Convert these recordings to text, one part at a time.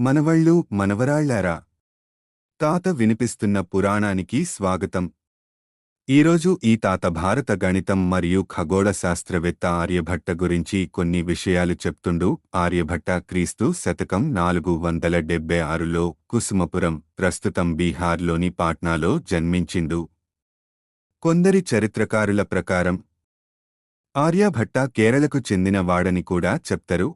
మనవళ్ళు మనవరాళ్ళారా? తాత వినిపిస్తున్న పురాణానికి స్వాగతం. ఈరోజు ఈ తాత భారత గణితం మరియు ఖగోళ శాస్త్రవేత్త ఆర్యభట్ట గురించి కొన్ని విషయాలు చెప్తుండు. ఆర్యభట్ట క్రీస్తు శతకం నాలుగు వందల డెబ్బై ఆరులో కుసుమపురం ప్రస్తుతం బీహార్లోని పాట్నాలో జన్మించిండు. కొందరి చరిత్రకారుల ప్రకారం ఆర్యభట్ట కేరళకు చెందిన వాడని కూడా చెప్తరు.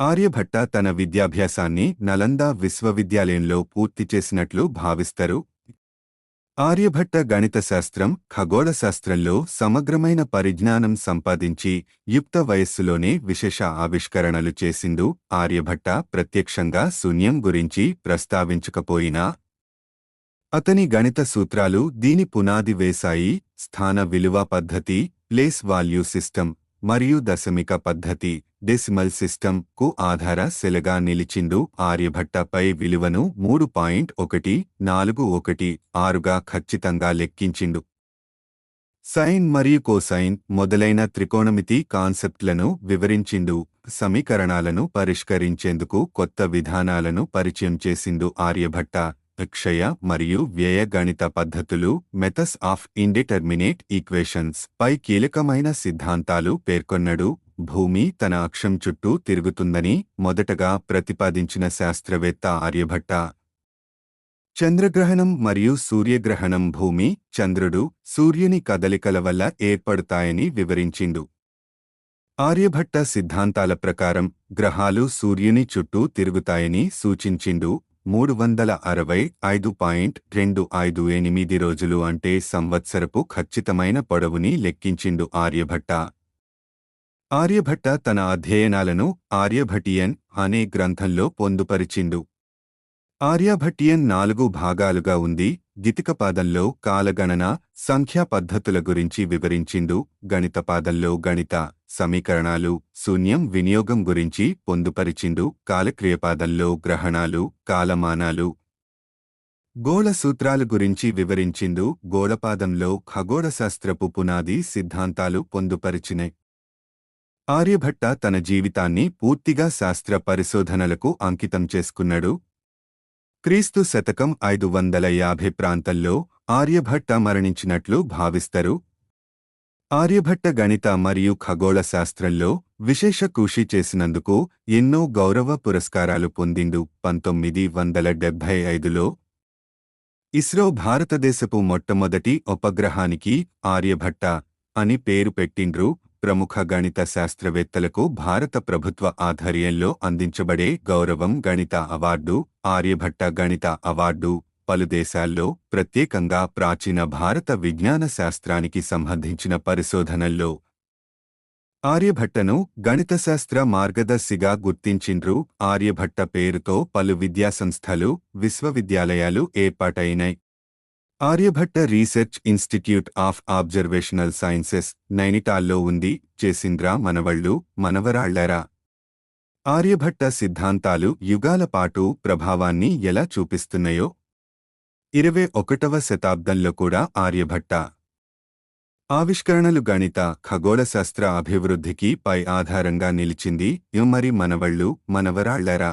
ఆర్యభట్ట తన విద్యాభ్యాసాన్ని నలంద విశ్వవిద్యాలయంలో పూర్తి చేసినట్లు భావిస్తారు. ఆర్యభట్ట గణిత శాస్త్రం ఖగోళ శాస్త్రంలో సమగ్రమైన పరిజ్ఞానం సంపాదించి యుక్త వయస్సులోనే విశేష ఆవిష్కరణలు చేసిండు ఆర్యభట్ట ప్రత్యక్షంగా శూన్యం గురించి ప్రస్తావించకపోయినా. అతని గణిత సూత్రాలు దీని పునాది వేశాయి స్థాన విలువ పద్ధతి ప్లేస్ వాల్యూ సిస్టమ్. మరియు దశమిక పద్ధతి డెసిమల్ సిస్టమ్కు ఆధార శిలగా నిలిచిండు ఆర్యభట్టపై విలువను మూడు పాయింట్ ఒకటి నాలుగు ఒకటి ఆరుగా ఖచ్చితంగా లెక్కించిండు. సైన్ మరియు కోసైన్ మొదలైన త్రికోణమితి కాన్సెప్ట్లను వివరించిండు సమీకరణాలను పరిష్కరించేందుకు కొత్త విధానాలను పరిచయం చేసిండు ఆర్యభట్ట. క్షయ మరియు వ్యయ గణిత పద్ధతులు మెథస్ ఆఫ్ ఇండిటర్మినేట్ ఈక్వేషన్స్ పై కీలకమైన సిద్ధాంతాలు పేర్కొన్నడు. భూమి తన అక్షం చుట్టూ తిరుగుతుందని మొదటగా ప్రతిపాదించిన శాస్త్రవేత్త ఆర్యభట్ట. చంద్రగ్రహణం మరియు సూర్యగ్రహణం భూమి చంద్రుడు సూర్యుని కదలికల వల్ల ఏర్పడతాయని వివరించిండు. ఆర్యభట్ట సిద్ధాంతాల ప్రకారం గ్రహాలు సూర్యుని చుట్టూ తిరుగుతాయని సూచించిండు. మూడు వందల అరవై ఐదు పాయింట్ రెండు ఐదు ఎనిమిది రోజులు అంటే సంవత్సరపు ఖచ్చితమైన పొడవుని లెక్కించిండు ఆర్యభట్ట. ఆర్యభట్ట తన అధ్యయనాలను ఆర్యభటియన్ అనే గ్రంథంలో పొందుపరిచిండు. ఆర్యభట్టియన్ నాలుగు భాగాలుగా ఉంది. గితికపాదంలో కాలగణన సంఖ్యా పద్ధతుల గురించి వివరించిండు. గణితపాదంలో గణిత సమీకరణాలు శూన్యం వినియోగం గురించి పొందుపరిచిండు. కాలక్రియపాదంలో గ్రహణాలు కాలమానాలు. గోళ సూత్రాల గురించి వివరించిండు. గోళపాదంలో ఖగోళశాస్త్రపు పునాది సిద్ధాంతాలు పొందుపరిచినాయి ఆర్యభట్ట తన జీవితాన్ని పూర్తిగా శాస్త్ర పరిశోధనలకు అంకితం చేసుకున్నాడు. క్రీస్తు శతకం ఐదు వందల యాభై ప్రాంతంలో ఆర్యభట్ట మరణించినట్లు భావిస్తారు. ఆర్యభట్ట గణిత మరియు ఖగోళ శాస్త్రంలో విశేష కృషి చేసినందుకు ఎన్నో గౌరవ పురస్కారాలు పొందిండు. పంతొమ్మిది వందల డెబ్భై ఐదులో ఇస్రో భారతదేశపు మొట్టమొదటి ఉపగ్రహానికి ఆర్యభట్ట అని పేరు పెట్టిండ్రు. ప్రముఖ గణిత శాస్త్రవేత్తలకు భారత ప్రభుత్వ ఆధ్వర్యంలో అందించబడే గౌరవం గణిత అవార్డు ఆర్యభట్ట గణిత అవార్డు పలు దేశాల్లో ప్రత్యేకంగా ప్రాచీన భారత విజ్ఞాన శాస్త్రానికి సంబంధించిన పరిశోధనల్లో. ఆర్యభట్టను గణితశాస్త్ర మార్గదర్శిగా గుర్తించిండ్రు. ఆర్యభట్ట పేరుతో పలు విద్యాసంస్థలు విశ్వవిద్యాలయాలు ఏర్పాటైనాయి. Aryabhatta research institute of observational sciences నైనిటాల్లో ఉంది చేసింద్రా మనవళ్ళు మనవరాళ్ళరా ఆర్యభట్ట సిద్ధాంతాలు యుగాల పాటు ప్రభావాన్ని ఎలా చూపిస్తున్నాయో? ఇరవై ఒకటవ శతాబ్దంలో కూడా ఆర్యభట్ట. ఆవిష్కరణలు గణిత ఖగోళశాస్త్ర అభివృద్ధికి పై ఆధారంగా నిలిచింది మరి మనవళ్ళు మనవరాళ్ళరా